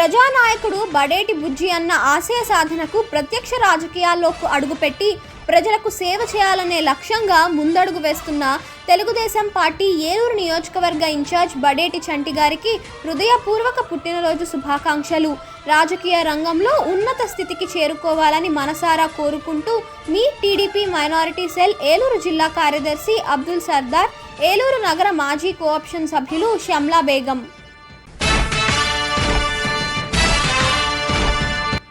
ప్రజానాయకుడు బడేటి బుజ్జి అన్న ఆశయ సాధనకు ప్రత్యక్ష రాజకీయాల్లోకి అడుగుపెట్టి ప్రజలకు సేవ చేయాలనే లక్ష్యంగా ముందడుగు వేస్తున్న తెలుగుదేశం పార్టీ ఏలూరు నియోజకవర్గ ఇన్ఛార్జ్ బడేటి చంటి గారికి హృదయపూర్వక పుట్టినరోజు శుభాకాంక్షలు. రాజకీయ రంగంలో ఉన్నత స్థితికి చేరుకోవాలని మనసారా కోరుకుంటూ మీ టీడీపీ మైనారిటీ సెల్ ఏలూరు జిల్లా కార్యదర్శి అబ్దుల్ సర్దార్ ఏలూరు నగర మాజీ కోఆప్షన్ సభ్యులు షమ్లా బేగం.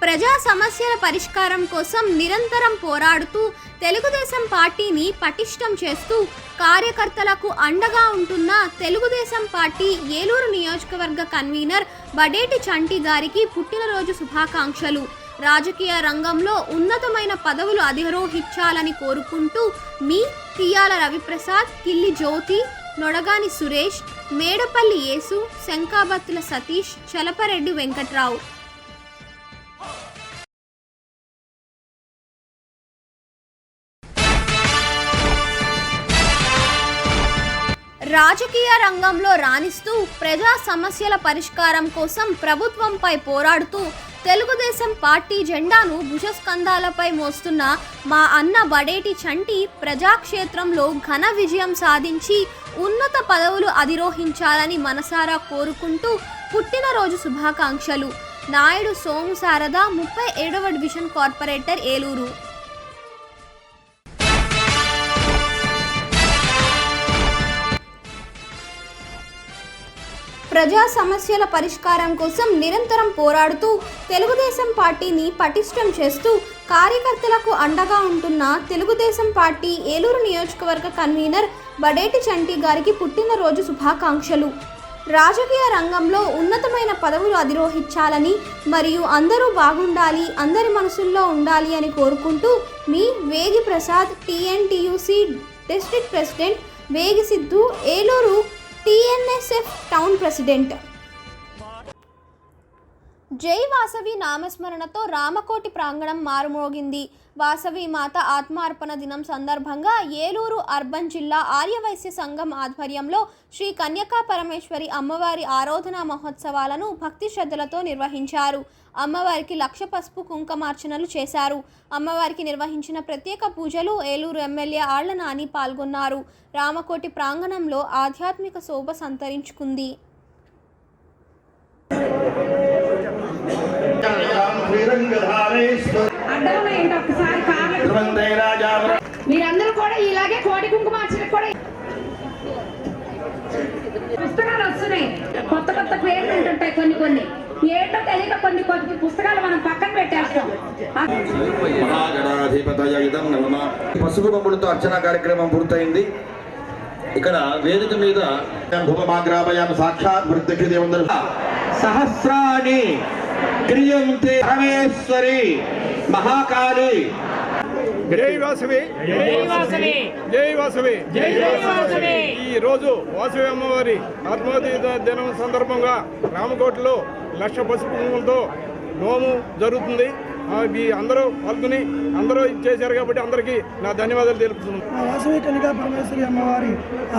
ప్రజా సమస్యల పరిష్కారం కోసం నిరంతరం పోరాడుతూ తెలుగుదేశం పార్టీని పటిష్టం చేస్తూ కార్యకర్తలకు అండగా ఉంటున్న తెలుగుదేశం పార్టీ ఏలూరు నియోజకవర్గ కన్వీనర్ బడేటి చంటి గారికి పుట్టినరోజు శుభాకాంక్షలు. రాజకీయ రంగంలో ఉన్నతమైన పదవులు అధిరోహించాలని కోరుకుంటూ మీ తియ్యాల రవిప్రసాద్ కిల్లి జ్యోతి నొడగాని సురేష్ మేడపల్లి యేసు శంకాబత్తుల సతీష్ చలపరెడ్డి వెంకట్రావు. రాజకీయ రంగంలో రాణిస్తూ ప్రజా సమస్యల పరిష్కారం కోసం ప్రభుత్వంపై పోరాడుతూ తెలుగుదేశం పార్టీ జెండాను భుజస్కంధాలపై మోస్తున్న మా అన్న బడేటి చంటి ప్రజాక్షేత్రంలో ఘన విజయం సాధించి ఉన్నత పదవులు అధిరోహించాలని మనసారా కోరుకుంటూ పుట్టినరోజు శుభాకాంక్షలు. నాయుడు సోము శారద ముప్పై ఏడవ డివిజన్ కార్పొరేటర్ ఏలూరు. ప్రజా సమస్యల పరిష్కారం కోసం నిరంతరం పోరాడుతూ తెలుగుదేశం పార్టీని పటిష్టం చేస్తూ కార్యకర్తలకు అండగా ఉంటున్న తెలుగుదేశం పార్టీ ఏలూరు నియోజకవర్గ కన్వీనర్ బడేటి చంటి గారికి పుట్టినరోజు శుభాకాంక్షలు. రాజకీయ రంగంలో ఉన్నతమైన పదవులు అధిరోహించాలని మరియు అందరూ బాగుండాలి అందరి మనసుల్లో ఉండాలి అని కోరుకుంటూ మీ వేగి Prasad TNTUC district president Vegi Siddhu Eluru TNSF town president. జై వాసవి నామస్మరణతో రామకోటి ప్రాంగణం మారుమోగింది. వాసవి మాత ఆత్మార్పణ దినం సందర్భంగా ఏలూరు అర్బన్ జిల్లా ఆర్యవైశ్య సంఘం ఆధ్వర్యంలో శ్రీ కన్యకా పరమేశ్వరి అమ్మవారి ఆరాధనా మహోత్సవాలను భక్తి శ్రద్ధలతో నిర్వహించారు. అమ్మవారికి లక్ష పసుపు కుంకమార్చనలు చేశారు. అమ్మవారికి నిర్వహించిన ప్రత్యేక పూజలు ఏలూరు ఎమ్మెల్యే ఆళ్ళ నాని పాల్గొన్నారు. రామకోటి ప్రాంగణంలో ఆధ్యాత్మిక శోభ సంతరించుకుంది. మీరందరూ కూడా ఇలాగే కోటి కూడా పుస్తకాలు వస్తున్నాయి. కొత్త కొత్త పేర్లు ఉంటుంటాయి కొన్ని కొన్ని. ఏంటో తెలియక కొన్ని కొన్ని పుస్తకాలు మనం పక్కన పెట్టేస్తాం. పసుపు బొమ్మలతో అర్చన కార్యక్రమం పూర్తయింది. ఇక్కడ వేదిక మీద సాక్షాత్ వృద్ధి దేవందరు. సహస్రాణి క్రియంతే పరమేశ్వరి మహాకాళి. జై వాసవి. జై వాసవి. జై వాసవి. జై జై వాసవి. ఈ రోజు వాసవి అమ్మవారి ఆత్మహత్య దినం సందర్భంగా రామకోటలో లక్ష పసుపు కుంకుమలతో నోము జరుగుతుంది. ఈ అందరూ పాల్గొని అందరూ చేశారు కాబట్టి అందరికీ నా ధన్యవాదాలు తెలుపుతున్నాను. మా వాసవి కనికా పరమేశ్వరి అమ్మవారి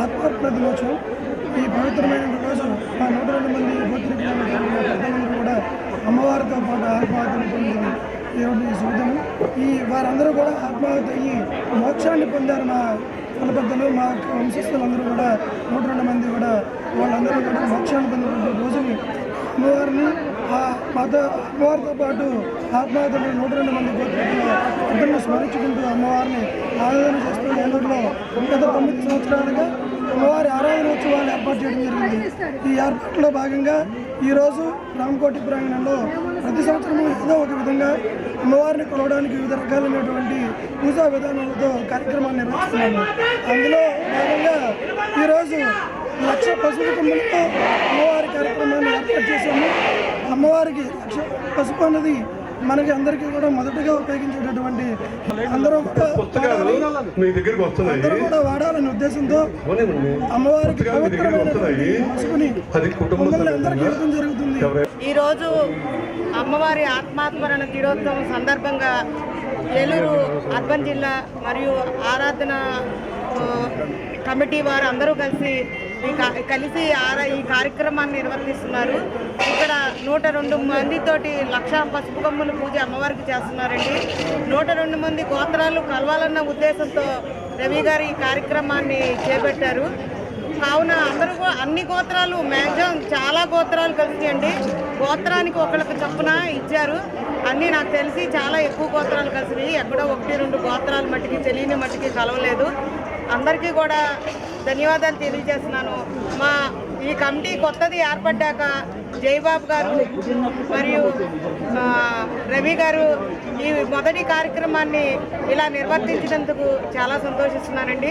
ఆత్మార్పణ దినోత్సవం ఈ పవిత్రమైన రోజు మా నూట రెండు మంది కూడా అమ్మవారితో పాటు ఆత్మహత్యలు పొందిన ఈరోజు ఈ ఈ వారందరూ కూడా ఆత్మహత్య అయ్యి మోక్షాన్ని పొందారు మా కులపెద్దలు మా వంశస్థులందరూ కూడా. నూట రెండు మంది కూడా వాళ్ళందరూ కూడా మోక్షాన్ని పొందిన రోజుని అమ్మవారిని ఆ మత అమ్మవారితో పాటు ఆత్మహత్యలు నూట రెండు మంది గోత్రికులు అందరిని స్మరించుకుంటూ అమ్మవారిని ఆరాధన చేస్తూ ఎందులో గత తొమ్మిది సంవత్సరాలుగా అమ్మవారి ఆరాధనోత్సవాలు ఏర్పాటు చేయడం జరిగింది. ఈ ఏర్పాట్లో భాగంగా ఈరోజు రామకోటి ప్రాంగణంలో ప్రతి సంవత్సరము ఏదో ఒక విధంగా అమ్మవారిని కొలవడానికి వివిధ రకాలైనటువంటి పూజా విధానాలతో కార్యక్రమాన్ని నిర్వహిస్తున్నాము. అందులో భాగంగా ఈరోజు లక్ష పసుపు కుమ్మలతో అమ్మవారి కార్యక్రమాన్ని ఏర్పాటు చేశాము. అమ్మవారికి లక్ష పసుపు అన్నది మనకి అందరికీ కూడా మొదటగా ఉపయోగించేటటువంటి అందరూ కూడా వాడాలి. మీ దగ్గరికి వస్తున్నాయి. అందరూ కూడా వాడాలనే ఉద్దేశంతో అమ్మవారికి పవిత్రమైనటువంటి అందరికీ ఇవ్వడం జరుగుతుంది. ఈరోజు అమ్మవారి ఆత్మాత్మరణ దినోత్సవం సందర్భంగా ఏలూరు అర్బన్ జిల్లా మరియు ఆరాధన కమిటీ వారు అందరూ కలిసి కలిసి ఆరా ఈ కార్యక్రమాన్ని నిర్వర్తిస్తున్నారు. ఇక్కడ నూట రెండు మందితోటి లక్ష పసుపు కొమ్ములు పూజ అమ్మవారికి చేస్తున్నారండి. నూట రెండు మంది గోత్రాలు కలవాలన్న ఉద్దేశంతో రవి గారు ఈ కార్యక్రమాన్ని చేపట్టారు. కావున అందరూ అన్ని గోత్రాలు మ్యాక్సిమం చాలా గోత్రాలు కలిసియండి గోత్రానికి ఒకళ్ళకి చొప్పున ఇచ్చారు. అన్నీ నాకు తెలిసి చాలా ఎక్కువ గోత్రాలు కలిసినాయి ఎక్కడో ఒకటి రెండు గోత్రాలు మట్టికి తెలియని మట్టికి కలవలేదు. అందరికీ కూడా ధన్యవాదాలు తెలియజేస్తున్నాను. మా ఈ కమిటీ కొత్తది ఏర్పడ్డాక జయబాబు గారు మరియు రవి గారు ఈ మొదటి కార్యక్రమాన్ని ఇలా నిర్వర్తించినందుకు చాలా సంతోషిస్తున్నానండి.